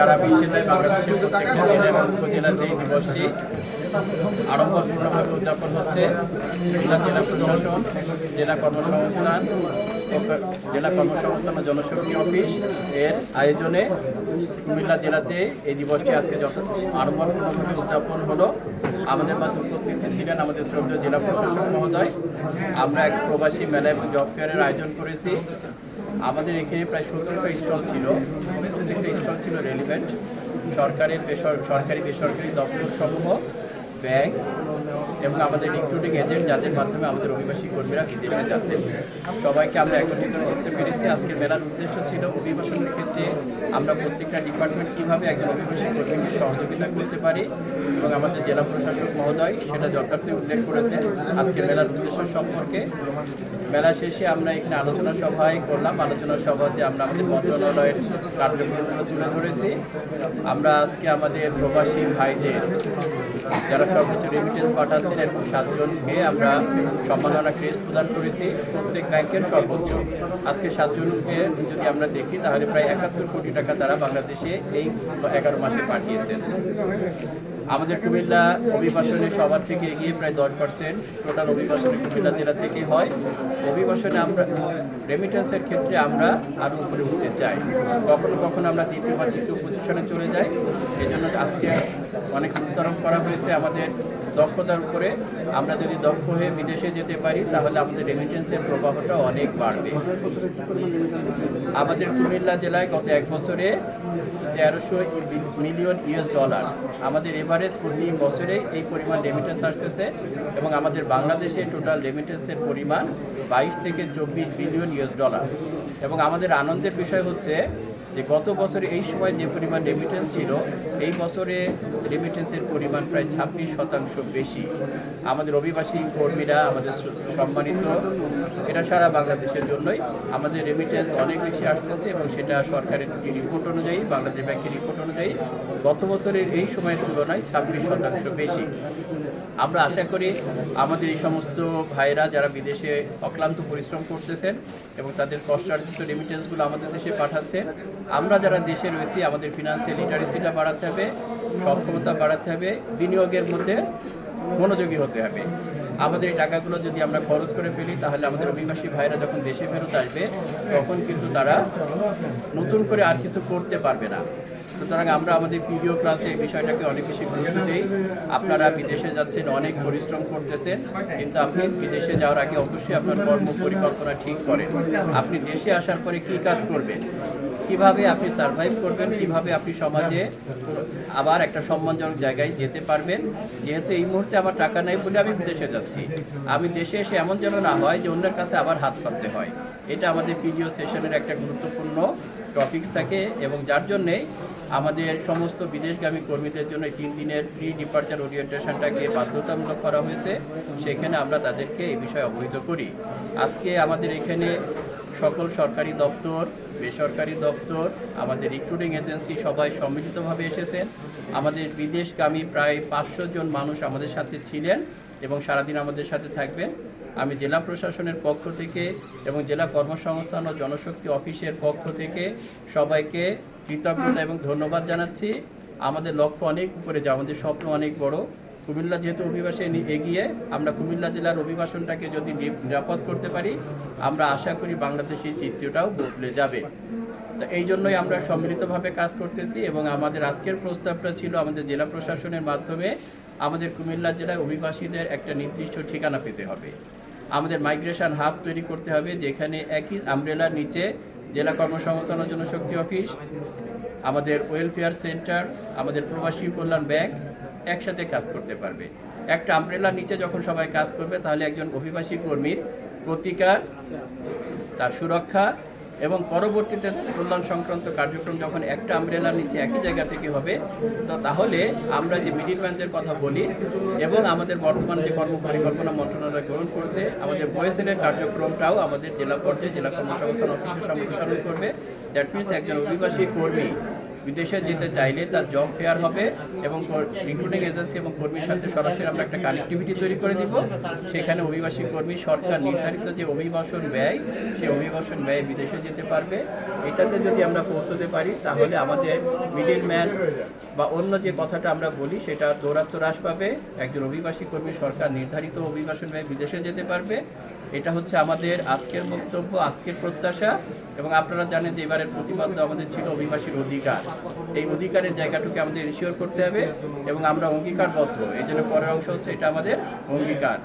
সারা বিশ্বে তাই বাংলাদেশের প্রত্যেকটা জেলা উপজেলাতে এই দিবসটি আড়ম্বরপূর্ণভাবে উদযাপন হচ্ছে। জেলা জেলা প্রশাসন, জেলা কর্মসংস্থান জেলা কর্মসংস্থান ও জনশক্তি অফিস এর আয়োজনে কুমিল্লা জেলাতে এই দিবসটি আজকে আড়ম্বরপূর্ণভাবে উদযাপন হলো। আমাদের মাঝে উপস্থিত ছিলেন আমাদের শ্রদ্ধেয় জেলা প্রশাসক মহোদয়। আমরা এক প্রবাসী মেলা এবং জব ফেয়ারের আয়োজন করেছি। আমাদের এখানে প্রায় সতেরোটা স্টল ছিল। একটা স্টল ছিল রেলিভেন্ট সরকারের বেসর- সরকারি বেসরকারি দপ্তর সমূহ ব্যাংক এবং আমাদের রিক্রুটিং এজেন্ট যাদের মাধ্যমে আমাদের অভিবাসী কর্মীরা বিদেশে যাচ্ছেন সবাইকে আমরা একত্রিত করতে পেরেছি। আজকে মেলার উদ্দেশ্য ছিল অভিবাসনের ক্ষেত্রে আমরা প্রত্যেকটা ডিপার্টমেন্ট কীভাবে একজন অভিবাসী কর্মীকে সহযোগিতা করতে পারি এবং আমাদের জেলা প্রশাসক মহোদয় সেটা যথার্থই উল্লেখ করেছেন আজকে মেলার উদ্দেশ্য সম্পর্কে। মেলা শেষে আমরা এখানে আলোচনা সভায় করলাম। আলোচনা সভাতে আমরা আমাদের মন্ত্রণালয়ের কার্যক্রমগুলো তুলে ধরেছি। আমরা আজকে আমাদের প্রবাসী ভাইদের, যারা সর্বোচ্চ রেমিটেন্স পাঠাচ্ছেন এরকম সাতজনকে আমরা সম্মাননা ক্রেস্ট প্রদান করেছি। প্রত্যেক ব্যাংকের সর্বোচ্চ। আজকে সাতজনকে যদি আমরা দেখি, তাহলে প্রায় একাত্তর কোটি টাকা তারা বাংলাদেশে এই এগারো মাসে পাঠিয়েছেন। আমাদের কুমিল্লা অভিবাসনে সবার থেকে এগিয়ে প্রায় দশ পার্সেন্ট টোটাল অভিবাসনে কুমিল্লা জেলা থেকে হয়। অভিবাসনে আমরা রেমিটেন্সের ক্ষেত্রে আমরা আরও উপরে উঠতে চাই। কখনো কখনো আমরা দ্বিতীয় বা তৃতীয় পজিশনে চলে যাই। এই জন্য আজকে অনেক উত্তরণ করা হয়েছে আমাদের দক্ষতার উপরে। আমরা যদি দক্ষ হয়ে বিদেশে যেতে পারি, তাহলে আমাদের রেমিটেন্সের প্রবাহটা অনেক বাড়বে। আমাদের কুমিল্লা জেলায় গত এক বছরে তেরোশো মিলিয়ন ইউএস ডলার, আমাদের এভারেজ প্রতি বছরে এই পরিমাণ রেমিটেন্স আসতেছে এবং আমাদের বাংলাদেশে টোটাল রেমিটেন্সের পরিমাণ বাইশ থেকে চব্বিশ বিলিয়ন ইউএস ডলার। এবং আমাদের আনন্দের বিষয় হচ্ছে যে গত বছরে এই সময় যে পরিমাণ রেমিটেন্স ছিল, এই বছরে রেমিটেন্সের পরিমাণ প্রায় ছাব্বিশ শতাংশ বেশি। আমাদের অভিবাসী কর্মীরা, আমাদের সম্মানিত, এটা সারা বাংলাদেশের জন্যই আমাদের রেমিটেন্স অনেক বেশি আসতেছে এবং সেটা সরকারের রিপোর্ট অনুযায়ী, বাংলাদেশ ব্যাংকের রিপোর্ট অনুযায়ী, গত বছরের এই সময়ের তুলনায় ছাব্বিশ শতাংশ বেশি। আমরা আশা করি আমাদের এই সমস্ত ভাইরা যারা বিদেশে অক্লান্ত পরিশ্রম করতেছেন এবং তাদের কষ্টার্জিত রেমিটেন্সগুলো আমাদের দেশে পাঠাচ্ছেন আমরা যারা দেশে রয়েছি আমাদের ফিনান্সিয়াল লিটারেসিটা বাড়াতে হবে, সক্ষমতা বাড়াতে হবে, বিনিয়োগের মধ্যে মনোযোগী হতে হবে। আমাদের এই টাকাগুলো যদি আমরা খরচ করে ফেলি, তাহলে আমাদের অভিবাসী ভাইরা যখন দেশে ফেরত আসবে, তখন কিন্তু তারা নতুন করে আর কিছু করতে পারবে না। সুতরাং আমরা আমাদের ভিডিও ক্লাসে এই বিষয়টাকে অনেক বেশি গুরুত্ব দিই। আপনারা বিদেশে যাচ্ছেন, অনেক পরিশ্রম করতেছেন, কিন্তু আপনি বিদেশে যাওয়ার আগে অবশ্যই আপনার কর্ম পরিকল্পনা ঠিক করেন। আপনি দেশে আসার পরে কি কাজ করবেন? কীভাবে আপনি সার্ভাইভ করবেন, কীভাবে আপনি সমাজে আবার একটা সম্মানজনক জায়গায় যেতে পারবেন, যেহেতু এই মুহূর্তে আমার টাকা নেই বলে আমি বিদেশে যাচ্ছি। আমি দেশে এসে এমন যেন না হয় যে অন্যের কাছে আবার হাত পাততে হয়। এটা আমাদের পিডিও সেশনের একটা গুরুত্বপূর্ণ টপিকস থাকে এবং যার জন্যে আমাদের সমস্ত বিদেশগামী কর্মীদের জন্য তিন দিনের প্রি ডিপার্চার ওরিয়েন্টেশনটাকে বাধ্যতামূলক করা হয়েছে। সেখানে আমরা তাদেরকে এই বিষয়ে অবহিত করি। আজকে আমাদের এখানে সকল সরকারি দপ্তর, বেসরকারি দপ্তর, আমাদের রিক্রুটিং এজেন্সি সবাই সম্মিলিতভাবে এসেছেন। আমাদের বিদেশগামী প্রায় পাঁচশো জন মানুষ আমাদের সাথে ছিলেন এবং সারাদিন আমাদের সাথে থাকবেন। আমি জেলা প্রশাসনের পক্ষ থেকে এবং জেলা কর্মসংস্থান ও জনশক্তি অফিসের পক্ষ থেকে সবাইকে কৃতজ্ঞতা এবং ধন্যবাদ জানাচ্ছি। আমাদের লক্ষ্য অনেক উপরে যাওয়া আমাদের স্বপ্ন অনেক বড়। কুমিল্লা যেহেতু অভিবাসে এগিয়ে, আমরা কুমিল্লা জেলার অভিবাসনটাকে যদি নিরাপদ করতে পারি, আমরা আশা করি বাংলাদেশের চিত্রটাও বদলে যাবে। তো এই জন্যই আমরা সম্মিলিতভাবে কাজ করতেছি এবং আমাদের আজকের প্রস্তাবটা ছিল আমাদের জেলা প্রশাসনের মাধ্যমে আমাদের কুমিল্লা জেলায় অভিবাসীদের একটা নির্দিষ্ট ঠিকানা পেতে হবে। আমাদের মাইগ্রেশন হাব তৈরি করতে হবে, যেখানে একই আমব্রেলার নিচে জেলা কর্মসংস্থান ও জনশক্তি অফিস, আমাদের ওয়েলফেয়ার সেন্টার, আমাদের প্রবাসী কল্যাণ ব্যাংক একসাথে কাজ করতে পারবে। একটা আমব্রেলার নিচে যখন সবাই কাজ করবে, তাহলে একজন অভিবাসী কর্মীর প্রতিকার, তার সুরক্ষা এবং পরবর্তীতে কল্যাণ সংক্রান্ত কার্যক্রম যখন একটা আমব্রেলার নিচে একই জায়গা থেকে হবে, তো তাহলে আমরা যে মিডিল ম্যানদের কথা বলি এবং আমাদের বর্তমান যে কর্ম পরিকল্পনা মন্ত্রণালয় গ্রহণ করছে, আমাদের বয়সের কার্যক্রমটাও আমাদের জেলা পর্যায়ে জেলা কর্মসংস্থান অফিসে সম্প্রসারণ করবে। দ্যাট মিনস একজন অভিবাসী কর্মী বিদেশে যেতে চাইলে তার জব ফেয়ার হবে এবং রিক্রুটিং এজেন্সি এবং কর্মীর সাথে সরাসরি আমরা একটা কানেক্টিভিটি তৈরি করে দিব। সেখানে অভিবাসী কর্মী, সরকার নির্ধারিত যে অভিবাসন ব্যয় সেই অভিবাসন ব্যয় বিদেশে যেতে পারবে। এটাতে যদি আমরা পৌঁছতে পারি, তাহলে আমাদের মিডিল ম্যান বা অন্য যে কথাটা আমরা বলি, সেটা দৌরাত্ম হ্রাস পাবে। একজন অভিবাসী কর্মী, সরকার নির্ধারিত অভিবাসন ব্যয় বিদেশে যেতে পারবে। এটা হচ্ছে আমাদের আজকের বক্তব্য, আজকের প্রত্যাশা এবং আপনারা জানেন যে এবারের প্রতিপাদ্য আমাদের ছিল অভিবাসীর অধিকার। এই অধিকারের জায়গাটুকু আমাদের ইনশিওর করতে হবে এবং আমরা অঙ্গীকারবদ্ধ। এই জন্য পরের অংশ হচ্ছে এটা আমাদের অঙ্গীকার।